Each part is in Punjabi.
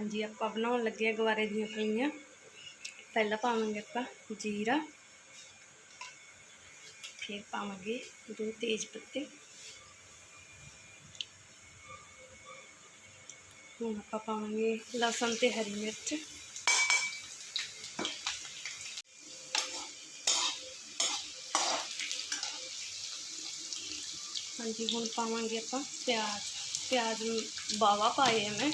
ਹਾਂਜੀ, ਆਪਾਂ ਬਣਾਉਣ ਲੱਗੇ ਆ ਗਵਾਰੇ ਦੀਆਂ ਫਲੀਆਂ ਪਹਿਲਾਂ ਪਾਵਾਂਗੇ ਆਪਾਂ ਜੀਰਾ। ਫਿਰ ਪਾਵਾਂਗੇ ਦੋ ਤੇਜ਼ ਪੱਤੇ। ਹੁਣ ਆਪਾਂ ਪਾਵਾਂਗੇ ਲਸਣ ਤੇ ਹਰੀ ਮਿਰਚ। ਹਾਂਜੀ, ਹੁਣ ਪਾਵਾਂਗੇ ਆਪਾਂ ਪਿਆਜ਼। ਪਿਆਜ਼ ਬਾਵਾ ਪਾਏ ਆ ਮੈਂ।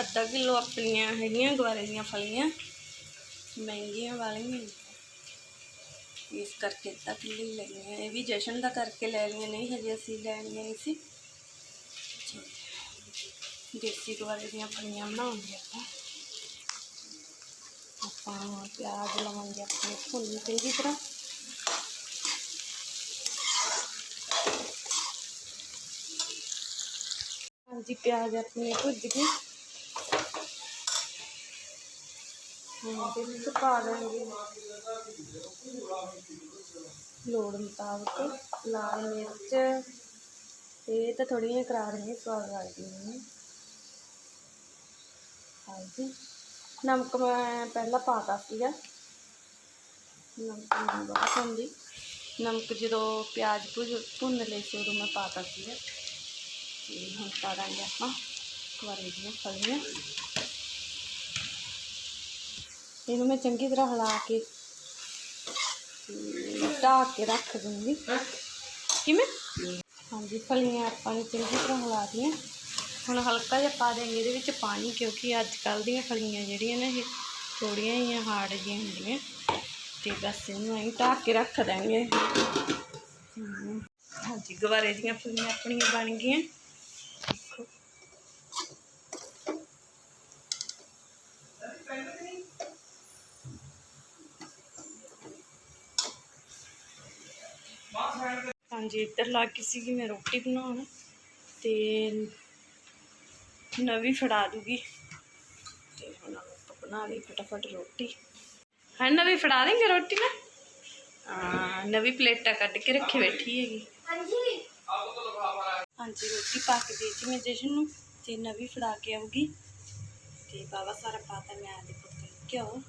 ਅੱਧਾ ਕਿਲੋ ਆਪਣੀਆਂ ਹੈਗੀਆਂ ਗਵਾਰੇ ਦੀਆਂ ਫਲੀਆਂ, ਮਹਿੰਗੀਆਂ ਵਾਲੀਆਂ। ਹੀ ਇਸ ਕਰਕੇ ਅੱਧਾ ਕਿਲੋ ਹੀ ਲਈਆਂ ਇਹ ਵੀ ਜਸ਼ਨ ਦਾ ਕਰਕੇ ਲੈ ਲਈਆਂ, ਨਹੀਂ ਹਜੇ ਅਸੀਂ ਲੈਣੀਆਂ ਨਹੀਂ ਸੀ। ਦੇਸੀ ਗਵਾਰੇ ਦੀਆਂ ਫਲੀਆਂ ਬਣਾਉਂਗੇ ਆਪਾਂ। ਆਪਾਂ ਪਿਆਜ਼ ਲਵਾਂਗੇ ਆਪਣੇ ਭੁੰਨ, ਚੰਗੀ ਤਰ੍ਹਾਂ। ਹਾਂਜੀ, ਪਿਆਜ਼ ਆਪਣੇ ਭੁੱਜ ਗਏ ਹੁਣ ਇਹਦੇ ਵਿੱਚ ਪਾ ਦਾਂਗੇ ਲੋੜ ਮੁਤਾਬਕ ਲਾਲ ਮਿਰਚ ਇਹ ਤਾਂ ਥੋੜ੍ਹੀਆਂ ਕਰਾਰੀਆਂ ਸਵਾਦ ਲੱਗਦੀ ਨੇ ਹਾਂਜੀ। ਨਮਕ ਮੈਂ ਪਹਿਲਾਂ ਪਾਤਾ ਸੀਗਾ। ਨਮਕ ਮੈਂ ਬਹੁਤ ਹੁੰਦੀ ਨਮਕ ਜਦੋਂ ਪਿਆਜ਼ ਭੁਜ ਭੁੰਨ ਲਏ ਸੀ ਉਦੋਂ ਮੈਂ ਪਾਤਾ ਸੀਗਾ। ਤੇ ਹੁਣ ਪਾ ਦਾਂਗੇ ਆਪਾਂ। ਕੁਆਰੇ ਦੀਆਂ ਫਲੀਆਂ। ਇਹਨੂੰ ਮੈਂ ਚੰਗੀ ਤਰ੍ਹਾਂ ਹਿਲਾ ਕੇ ਢੱਕ ਕੇ ਰੱਖ ਦੂੰਗੀ। ਕਿਵੇਂ? ਹਾਂਜੀ ਫਲੀਆਂ ਆਪਾਂ ਨੇ ਚੰਗੀ ਤਰ੍ਹਾਂ ਹਿਲਾ ਦਿੱਤੀਆਂ ਹੁਣ ਹਲਕਾ ਜਿਹਾ ਪਾ ਦੇਂਗੇ ਇਹਦੇ ਵਿੱਚ ਪਾਣੀ ਕਿਉਂਕਿ ਅੱਜ ਕੱਲ੍ਹ ਦੀਆਂ ਫਲੀਆਂ ਜਿਹੜੀਆਂ ਨੇ ਇਹ ਥੋੜੀਆਂ ਜਿਹੀਆਂ ਹਾਰਡ ਜਿਹੀਆਂ ਹੁੰਦੀਆਂ। ਤੇ ਬਸ ਇਹਨੂੰ ਐਂ ਢੱਕ ਕੇ ਰੱਖ ਦਾਂਗੇ ਹਾਂਜੀ ਗਵਾਰੇ ਦੀਆਂ ਫਲੀਆਂ ਆਪਣੀਆਂ ਬਣ ਗਈਆਂ। ਹਾਂਜੀ ਇੱਧਰ ਲੱਗ ਗਈ ਸੀਗੀ ਮੈਂ ਰੋਟੀ ਬਣਾਉਣ ਤੇ ਨਵੀਂ ਫੜਾ ਦੂਗੀ। ਤੇ ਹੁਣ ਆਪਾਂ ਬਣਾ ਲਈ ਫਟਾਫਟ ਰੋਟੀ। ਹਾਂ ਨਵੀਂ ਫੜਾ ਦੇਂਗੇ ਰੋਟੀ ਨਾ? ਹਾਂ ਨਵੀਂ ਪਲੇਟਾਂ ਕੱਢ ਕੇ ਰੱਖੇ ਬੈਠੀ ਹੈਗੀ। ਹਾਂਜੀ। ਰੋਟੀ ਪਾ ਕੇ ਦੇਤੀ ਮੈਂ ਜਸ਼ਨ ਨੂੰ ਤੇ ਨਵੀਂ ਫੜਾ ਕੇ ਆਊਗੀ। ਤੇ ਬਾਬਾ ਸਾਰਾ ਪਾਤਾ ਮੈਂ ਦੇ ਪੁੱਤ ਘਿਓ।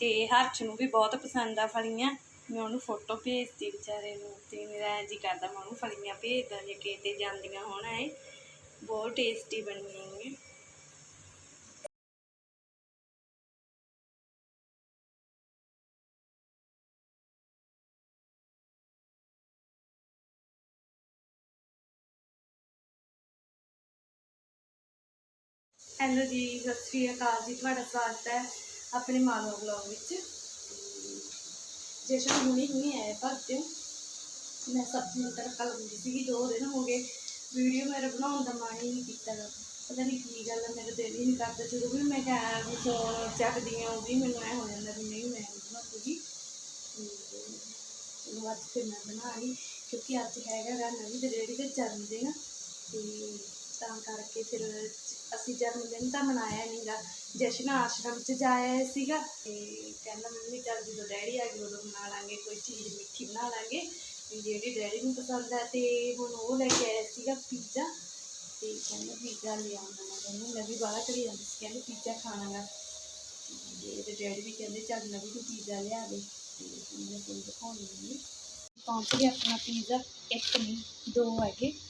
ਤੇ ਹਰਚ ਨੂੰ ਵੀ ਬਹੁਤ ਪਸੰਦ ਆ ਫਲੀਆਂ। ਮੈਂ ਉਹਨੂੰ ਫੋਟੋ ਭੇਜਤੀ ਵਿਚਾਰੇ ਨੂੰ ਤੇ ਮੇਰਾ ਇੰਝ ਕਰਦਾ, ਮੈਂ ਉਹਨੂੰ ਫਲੀਆਂ ਭੇਜਦਾ ਜੇ ਕਿਤੇ ਜਾਂਦੀਆਂ ਹੋਣ ਐ ਬਹੁਤ ਟੇਸਟੀ ਬਣੀਆਂ ਨੇ ਹੈਲੋ ਜੀ, ਸਤਿ ਸ਼੍ਰੀ ਅਕਾਲ ਜੀ, ਤੁਹਾਡਾ ਸਵਾਗਤ ਹੈ ਆਪਣੇ ਮਾਲੋ ਵਲੌਗ ਵਿੱਚ। ਜਸ਼ਨ ਹੁਣੀ ਹੁਣੀ ਆਇਆ ਭਰਤੇ ਮੈਂ ਸਬਜ਼ੀ ਨੂੰ ਤੜਕਾ ਲਾਉਂਦੀ ਸੀਗੀ, ਦੋ ਦਿਨ ਹੋ ਗਏ। ਵੀਡੀਓ ਮੇਰਾ ਬਣਾਉਣ ਦਾ ਮਨ ਹੀ ਨਹੀਂ ਕੀਤਾ ਪਤਾ ਨਹੀਂ ਕੀ ਗੱਲ ਹੈ ਮੇਰਾ ਦਿਲ ਹੀ ਨਹੀਂ ਕਰਦਾ। ਜਦੋਂ ਵੀ ਮੈਂ ਕਿਹਾ ਵੀ ਫੋਨ ਚੱਕਦੀ ਹਾਂ ਉਹ ਵੀ ਮੈਨੂੰ ਐ ਹੋ ਜਾਂਦਾ ਵੀ ਨਹੀਂ, ਮੈਂ ਬਣਾਉਂਗੀ ਚਲੋ ਅੱਜ ਫਿਰ ਮੈਂ ਬਣਾ ਲਈ, ਕਿਉਂਕਿ ਅੱਜ ਹੈਗਾ ਗਾ ਨਵੀਂ ਦੇ ਰੇੜੀ ਤੇ ਜਨਮ ਦਿਨ ਤੇ ਤਾਂ ਕਰਕੇ ਫਿਰ ਅਸੀਂ ਜਨਮ ਦਿਨ ਤਾਂ ਮਨਾਇਆ ਨਹੀਂਗਾ, ਜਸ਼ਨ ਆਸ਼ਰਮ 'ਚ ਜਾਇਆ ਸੀਗਾ। ਤੇ ਕਹਿੰਦਾ, ਮੰਮੀ, ਚੱਲ ਜਦੋਂ ਡੈਡੀ ਆ ਗਏ, ਉਦੋਂ ਬਣਾ ਲਾਂਗੇ, ਕੋਈ ਚੀਜ਼ ਮਿੱਠੀ ਬਣਾ ਲਾਂਗੇ। ਵੀ ਜਿਹੜੀ ਡੈਡੀ ਨੂੰ ਪਸੰਦ ਹੈ ਤੇ ਹੁਣ ਉਹ ਲੈ ਕੇ ਆਇਆ ਸੀਗਾ ਪੀਜ਼ਾ। ਤੇ ਕਹਿੰਦਾ, ਪੀਜ਼ਾ ਲੈ ਆਉਣਾ ਮੈਂ ਕਹਿੰਦਾ ਮੈਂ ਵੀ ਬਾਹਰ ਕਰੀ ਜਾਂਦੀ ਸੀ, ਕਹਿੰਦੇ, ਪੀਜ਼ਾ ਖਾਣਾਗਾ। ਤੇ ਡੈਡੀ ਵੀ ਕਹਿੰਦੇ, ਚੱਲ ਨਵੀਂ ਤੂੰ ਪੀਜ਼ਾ ਲਿਆ ਦੇ। ਤੇ ਮੈਂ ਤੁਹਾਨੂੰ ਦਿਖਾਉਣੀ ਨਹੀਂ ਪਹੁੰਚ ਗਿਆ ਆਪਣਾ ਪੀਜ਼ਾ, ਇੱਕ ਨਹੀਂ, ਦੋ ਹੈਗੇ।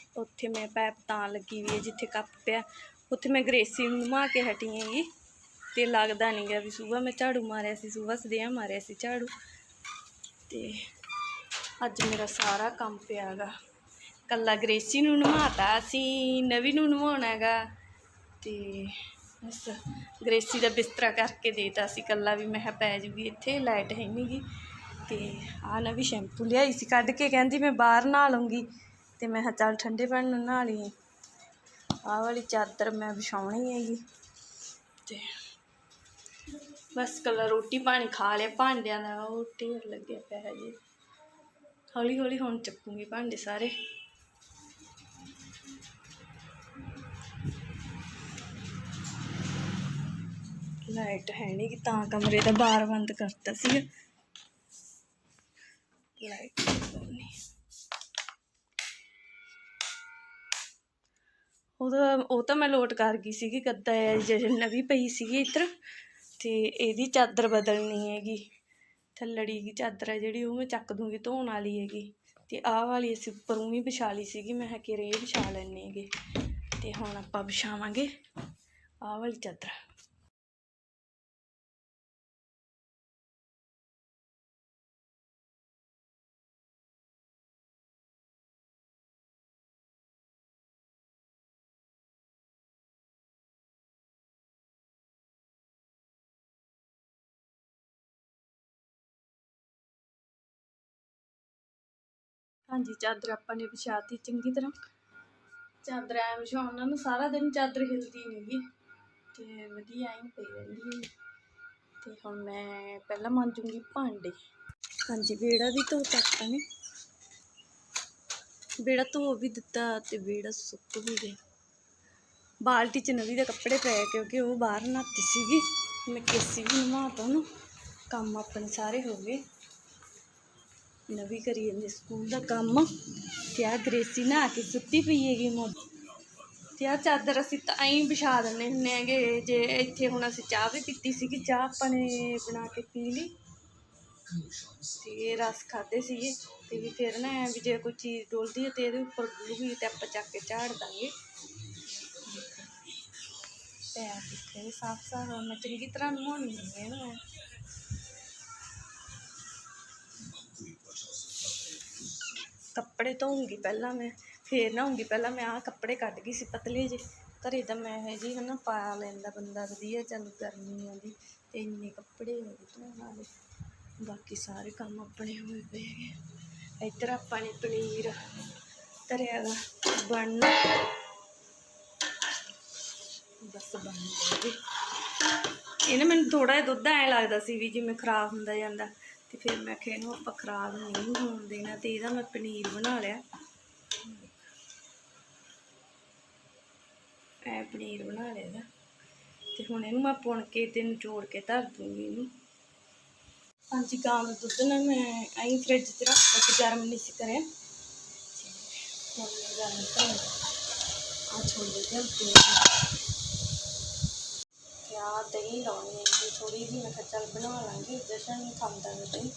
ਉੱਥੇ ਮੈਂ ਪੈਪ ਤਾਂ ਲੱਗੀ ਵੀ ਹੈ ਜਿੱਥੇ ਕੱਪ ਪਿਆ। ਉੱਥੇ ਮੈਂ ਗ੍ਰੇਸੀ ਨੂੰ ਨਮਾ ਕੇ ਹਟੀ ਹੈਗੀ। ਤੇ ਲੱਗਦਾ ਨਹੀਂ ਗਿਆ ਵੀ ਸਵੇਰ ਮੈਂ ਝਾੜੂ ਮਾਰਿਆ ਸੀ ਸਵੇਰ ਸਦਿਆਂ ਮਾਰਿਆ ਸੀ ਝਾੜੂ। ਤੇ ਅੱਜ ਮੇਰਾ ਸਾਰਾ ਕੰਮ ਪਿਆ ਗਾ। ਕੱਲਾ ਗ੍ਰੇਸੀ ਨੂੰ ਨਵਾਤਾ ਅਸੀਂ, ਨਵੀ ਨੂੰ ਨਵਾਉਣਾ ਹੈਗਾ ਤੇ ਬਸ ਗ੍ਰੇਸੀ ਦਾ ਬਿਸਤਰਾ ਕਰਕੇ ਦੇਤਾ ਸੀ ਕੱਲਾ ਵੀ। ਮੈਂ ਕਿਹਾ ਪੈ ਜੂਗੀ ਇੱਥੇ, ਲਾਈਟ ਹੈ ਨਹੀਂ ਗੀ। ਤੇ ਆ ਨਵੀਂ ਸ਼ੈਂਪੂ ਲਿਆਈ ਸੀ ਕੱਢ ਕੇ। ਕਹਿੰਦੀ ਮੈਂ ਬਾਹਰ ਨਾ ਲਉਂਗੀ ਤੇ ਮੈਂ ਕਿਹਾ ਚੱਲ ਠੰਡੇ ਪਾਣੀ ਨਾਲ ਨਹਾ ਲਈ ਆਹ ਵਾਲੀ ਚਾਦਰ ਮੈਂ ਵਿਛਾਉਣੀ ਹੈਗੀ। ਤੇ ਬਸ ਕੱਲਾ ਰੋਟੀ ਪਾਣੀ ਖਾ ਲਿਆ, ਭਾਂਡਿਆਂ ਦਾ ਉਹ ਢੇਰ ਲੱਗਿਆ ਪਿਆ ਹੈ ਜੀ ਹੌਲੀ ਹੌਲੀ ਹੁਣ ਚੱਕੂਗੀ ਭਾਂਡੇ ਸਾਰੇ। ਲਾਈਟ ਹੈ ਨਹੀਂ ਕਿ ਤਾਂ ਕਮਰੇ ਦਾ ਬਾਰ ਬੰਦ ਕਰਤਾ ਸੀ ਲਾਈਟ ਉਹਦਾ, ਉਹ ਤਾਂ ਮੈਂ ਲੋਟ ਕਰ ਗਈ ਸੀਗੀ, ਗੱਦਾ ਜਿਹੜੀ ਨਵੀਂ ਪਈ ਸੀਗੀ ਇੱਧਰ, ਤੇ ਇਹਦੀ ਚਾਦਰ ਬਦਲਣੀ ਹੈਗੀ। ਥੱਲੜੀ ਦੀ ਚਾਦਰ ਹੈ ਜਿਹੜੀ, ਉਹ ਮੈਂ ਚੱਕ ਦੂੰਗੀ, ਧੋਣ ਵਾਲੀ ਹੈਗੀ। ਤੇ ਆਹ ਵਾਲੀ ਅਸੀਂ ਉੱਪਰੋਂ ਵੀ ਵਿਛਾ ਲਈ ਸੀਗੀ, ਮੈਂ ਕਿਹਾ ਕਿ ਰੇ ਵਿਛਾ ਲੈਣੇ ਹੈਗੇ। ਤੇ ਹੁਣ ਆਪਾਂ ਵਿਛਾਵਾਂਗੇ ਆਹ ਵਾਲੀ ਚਾਦਰ। ਹਾਂਜੀ ਚਾਦਰ ਆਪਾਂ ਨੇ ਵਿਛਾਤੀ ਚੰਗੀ ਤਰ੍ਹਾਂ। ਚਾਦਰ ਐ ਵਿਛਾਉਣ ਨਾਲ ਨਾ ਸਾਰਾ ਦਿਨ ਚਾਦਰ ਹਿਲਦੀ ਨਹੀਂਗੀ ਤੇ ਵਧੀਆ ਐਂ ਪਈ ਰਹਿੰਦੀ ਤੇ ਹੁਣ ਮੈਂ ਪਹਿਲਾਂ ਮਾਂਜੂੰਗੀ ਭਾਂਡੇ। ਹਾਂਜੀ ਵਿਹੜਾ ਵੀ ਧੋਤਾ ਆਪਾਂ ਨੇ। ਵਿਹੜਾ ਧੋ ਵੀ ਦਿੱਤਾ ਤੇ ਵਿਹੜਾ ਸੁੱਕ ਵੀ ਗਿਆ। ਬਾਲਟੀ ਚ ਨਵੀਂ ਦੇ ਕੱਪੜੇ ਪਏ ਕਿਉਂਕਿ ਉਹ ਬਾਹਰ ਨਹਾਤੀ ਸੀਗੀ। ਮੈਂ ਕੇਸੀ ਵੀ ਨਵਾਤਾ ਉਹਨੂੰ ਕੰਮ ਆਪਣੇ ਸਾਰੇ ਹੋ ਗਏ। ਨਵੀਂ ਕਰੀ ਜਾਂਦੀ ਸਕੂਲ ਦਾ ਕੰਮ। ਤੇ ਆ ਗ੍ਰੇਸੀ ਨਹਾ ਕੇ ਸੁੱਤੀ ਪਈ ਹੈਗੀ ਮੋਢ ਤੇ ਆ ਚਾਦਰ ਅਸੀਂ ਤਾਂ ਐਂ ਵਿਛਾ ਦਿੰਦੇ ਹੁੰਦੇ ਹੈਗੇ। ਜੇ ਇੱਥੇ ਹੁਣ ਅਸੀਂ ਚਾਹ ਵੀ ਪੀਤੀ ਸੀਗੀ, ਚਾਹ ਆਪਾਂ ਨੇ ਬਣਾ ਕੇ ਪੀ ਲਈ। ਤੇ ਰਸ ਖਾਦੇ ਸੀਗੇ। ਤੇ ਵੀ ਫਿਰ ਨਾ ਵੀ ਜੇ ਕੋਈ ਚੀਜ਼ ਡੋਲਦੀ ਹੈ ਤੇ ਇਹਦੇ ਉੱਪਰ ਡੁੱਲੂਗੀ ਤੇ ਆਪਾਂ ਚੱਕ ਕੇ ਝਾੜ ਦਾਂਗੇ। ਪੈਰ ਦਿੱਤੇ ਸਾਫ਼ ਸਾਫ਼ ਮੈਂ ਚੰਗੀ ਤਰ੍ਹਾਂ ਨਹਾਉਣੀ ਹੁੰਦੀ ਹੈ ਨਾ ਕੱਪੜੇ ਧੋਉਂਗੀ ਪਹਿਲਾਂ ਮੈਂ, ਫੇਰ ਨਹਾਉਂਗੀ ਪਹਿਲਾਂ ਮੈਂ ਆਹ ਕੱਪੜੇ ਕੱਢ ਗਈ ਸੀ ਪਤਲੇ ਜੇ ਘਰੇ ਤਾਂ ਮੈਂ ਇਹ ਜੀ ਹਨਾ ਪਾ ਲੈਂਦਾ ਬੰਦਾ ਵਧੀਆ, ਚੱਲ ਗਰਮੀ ਆਉਂਦੀ ਤੇ ਇੰਨੇ ਕੱਪੜੇ ਹੋ ਗਏ ਧੋਣ ਵਾਲੇ। ਬਾਕੀ ਸਾਰੇ ਕੰਮ ਆਪਣੇ ਹੋਏ ਪਏ ਹੈਗੇ। ਇੱਧਰ ਆਪਾਂ ਨੇ ਪਨੀਰ ਧਰਿਆ ਗਾ ਬਣਨਾ ਬਸ ਬਣ ਇਹ ਨਾ ਮੈਨੂੰ ਥੋੜਾ ਜਿਹਾ ਦੁੱਧ ਐਂ ਲੱਗਦਾ ਸੀ ਵੀ ਜਿਵੇਂ ਖਰਾਬ ਹੁੰਦਾ ਜਾਂਦਾ। ਤੇ ਫਿਰ ਮੈਂ ਕਿਹਾ ਇਹਨੂੰ ਆਪਾਂ ਖਰਾਬ ਨਹੀਂ ਹੋਣ ਦੇਣਾ ਤੇ ਇਹਦਾ ਮੈਂ ਪਨੀਰ ਬਣਾ ਲਿਆ। ਐ ਪਨੀਰ ਬਣਾ ਲਿਆ ਇਹਦਾ। ਤੇ ਹੁਣ ਇਹਨੂੰ ਮੈਂ ਪੁਣ ਕੇ ਤੇ ਨਿਚੋੜ ਕੇ ਧਰ ਦੂੰਗੀ ਇਹਨੂੰ। ਹਾਂਜੀ, ਗਾਂ ਦਾ ਦੁੱਧ ਨਾ ਮੈਂ ਐਂ ਫ੍ਰਿਜ 'ਚ ਰੱਖ ਕੇ ਗਰਮ ਨਹੀਂ ਸੀ ਕਰਿਆ। ਹੁਣ ਗਰਮ ਕਰ ਆ ਛੋਲੇ ਤੇ ਆ ਦਹੀਂ ਲਾਉਣੀ ਹੈ ਜੀ ਥੋੜੀ ਜਿਹੀ ਮੈਂ ਕਿਹਾ ਚੱਲ ਬਣਾ ਲਾਂਗੇ, ਜਸ਼ਨ ਨਹੀਂ ਖਾਂਦਾ ਗਾ ਦਹੀਂ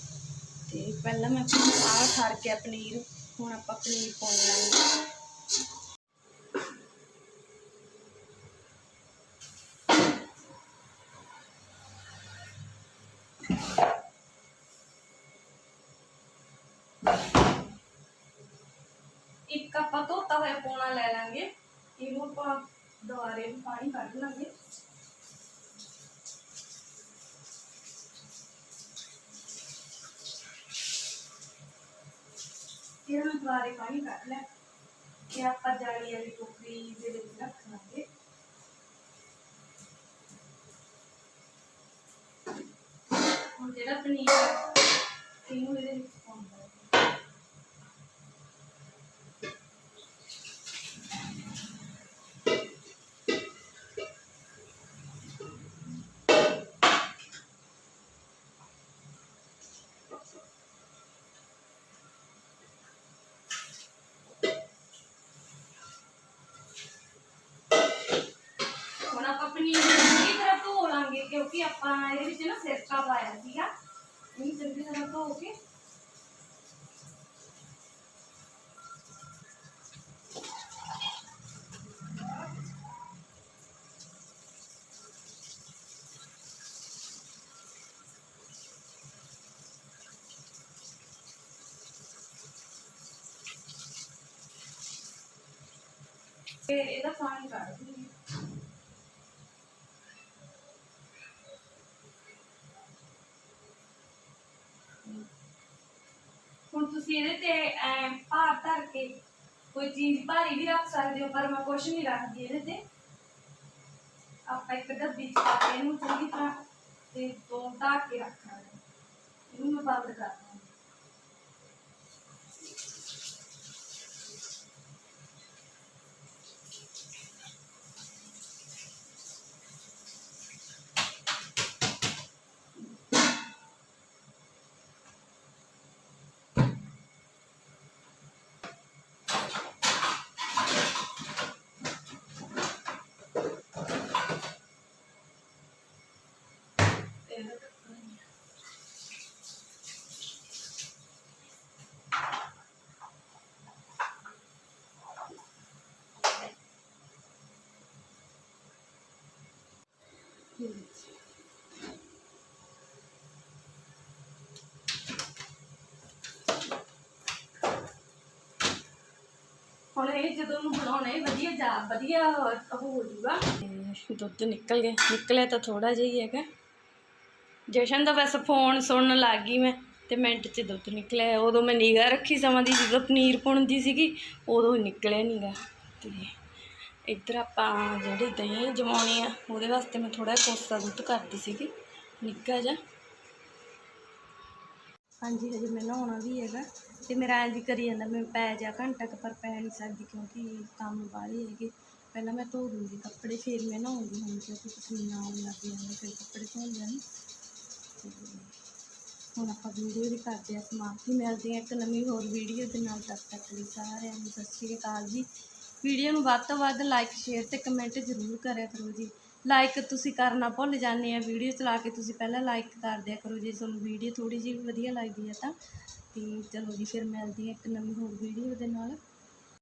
ਤੇ ਪਹਿਲਾਂ ਮੈਂ ਆਹ ਠਰ ਕੇ ਪਨੀਰ, ਹੁਣ ਆਪਾਂ ਪਨੀਰ ਪਾਉਣ ਲਾਂਗੇ। ਇੱਕ ਆਪਾਂ ਧੋਤਾ ਹੋਇਆ ਪੋਣਾ ਲੈ ਲਾਂਗੇ। ਇਹਨੂੰ ਆਪਾਂ ਦੁਬਾਰੇ ਪਾਣੀ ਕੱਢ ਲਾਂਗੇ। ਫਿਰ ਮੈਂ ਦੁਬਾਰੇ ਪਾਣੀ ਕੱਢ ਲਿਆ ਕਿ ਆਪਾਂ ਜਾਲੀ ਵਾਲੀ ਟੋਕਰੀ ਦੇ ਵਿੱਚ ਰੱਖ ਲਾਂਗੇ। ਹੁਣ ਜਿਹੜਾ ਪਨੀਰ ਹੈ, ਇਹਨੂੰ ਇਹਦੇ ਵਿੱਚ ਕਿਉਂਕਿ ਆਪਾਂ ਇਹਦੇ ਵਿੱਚ ਨਾ ਸਿਰਕਾ ਪਾਇਆ ਸੀਗਾ। ਇਹਨੂੰ ਚੰਗੀ ਤਰ੍ਹਾਂ ਧੋ ਕੇ ਇਹਦਾ ਪਾਣੀ ਕੱਢ ਹੁਣ ਤੁਸੀਂ ਇਹਦੇ ਤੇ, ਐ ਭਾਰ ਧਰ ਕੇ ਕੋਈ ਚੀਜ਼ ਭਾਰੀ ਵੀ ਰੱਖ ਸਕਦੇ ਹੋ, ਪਰ ਮੈਂ ਕੁਛ ਨਹੀਂ ਰੱਖਦੀ ਇਹਦੇ ਤੇ। ਆਪਾਂ ਇੱਕ ਡੱਬੀ ਚ ਪਾ ਕੇ ਇਹਨੂੰ ਚੰਗੀ ਤਰ੍ਹਾਂ ਤੇ ਦੋ ਢੱਕ ਕੇ ਰੱਖਣਾ ਹੈ। ਇਹਨੂੰ ਮੈਂ ਬੰਦ ਕਰ ਹੁਣ ਇਹ ਜਦੋਂ ਨੂੰ ਬਣਾਉਣਾ ਹੈ ਵਧੀਆ ਜਾ, ਵਧੀਆ ਹੋ ਜਾਊਗਾ। ਦੁੱਧ ਨਿਕਲ ਗਿਆ। ਨਿਕਲਿਆ ਤਾਂ ਥੋੜਾ ਜਿਹਾ ਹੀ ਹੈਗਾ। ਜਸ਼ਨ ਦਾ ਬਸ ਫੋਨ ਸੁਣਨ ਲੱਗ ਗਈ ਮੈਂ ਤੇ ਮਿੰਟ 'ਚ ਦੁੱਧ ਨਿਕਲਿਆ। ਉਦੋਂ ਮੈਂ ਨਿਗਾਹ ਰੱਖੀ ਸਮਾਂ ਦੀ, ਜਦੋਂ ਪਨੀਰ ਪੁਣਦੀ ਸੀਗੀ, ਉਦੋਂ ਹੀ ਨਿਕਲਿਆ ਨੀਗਾ ਤੇ ਇੱਧਰ ਆਪਾਂ ਜਿਹੜੀ ਦਹੀਂ ਜਮਾਉਣੀ ਆ, ਉਹਦੇ ਵਾਸਤੇ ਮੈਂ ਥੋੜਾ ਕੋਸਾ ਦੁੱਧ ਕਰਦੀ ਸੀਗੀ। ਨਿੱਘਾ ਜਿਹਾ। ਹਾਂਜੀ, ਹਜੇ ਮੈਂ ਨਹਾਉਣਾ ਵੀ ਹੈਗਾ। ਤੇ ਮੇਰਾ ਐਂ ਜੀ ਕਰੀ ਜਾਂਦਾ ਮੈਂ ਪੈ ਜਾ ਘੰਟਾ ਕੁ, ਪਰ ਪੈ ਨਹੀਂ ਸਕਦੀ ਕਿਉਂਕਿ ਕੰਮ ਬਾਹਲੀ ਹੈਗੇ। ਪਹਿਲਾਂ ਮੈਂ ਧੋ ਦੂੰਗੀ ਕੱਪੜੇ, ਫਿਰ ਮੈਂ ਨਹਾਉਂਗੀ ਹੁਣ ਕਿਉਂਕਿ ਪਸੀਨਾ ਆਉਣ ਲੱਗ ਜਾਂਦਾ, ਫਿਰ ਕੱਪੜੇ ਧੋ ਜਾਣ ਤੇ ਹੁਣ ਆਪਾਂ ਵੀਡੀਓ ਵੀ ਕਰਦੇ ਆ ਸਮਾਪਤੀ ਮਿਲਦੇ ਆ ਇੱਕ ਨਵੀਂ ਹੋਰ ਵੀਡੀਓ ਦੇ ਨਾਲ। ਤਦ ਤੱਕ ਲਈ ਸਾਰਿਆਂ ਨੂੰ ਸਤਿ ਸ਼੍ਰੀ ਅਕਾਲ ਜੀ। ਵੀਡੀਓ ਨੂੰ ਵੱਧ ਤੋਂ ਵੱਧ ਲਾਈਕ ਸ਼ੇਅਰ ਤੇ ਕਮੈਂਟ ਜ਼ਰੂਰ ਕਰਿਆ ਕਰੋ ਜੀ। ਲਾਈਕ ਤੁਸੀਂ ਕਰਨਾ ਭੁੱਲ ਜਾਂਦੇ ਆ, ਵੀਡੀਓ ਚਲਾ ਕੇ ਤੁਸੀਂ ਪਹਿਲਾਂ ਲਾਈਕ ਕਰ ਦਿਆ ਕਰੋ। ਜੇ ਤੁਹਾਨੂੰ ਵੀਡੀਓ ਥੋੜੀ ਜਿਹੀ ਵੀ ਵਧੀਆ ਲੱਗਦੀ ਹੈ ਤਾਂ ਤੇ ਚਲੋ ਜੀ ਫਿਰ ਮਿਲਦੀ ਹਾਂ ਇੱਕ ਨਵੀਂ ਹੋਰ ਵੀਡੀਓ ਦੇ ਨਾਲ।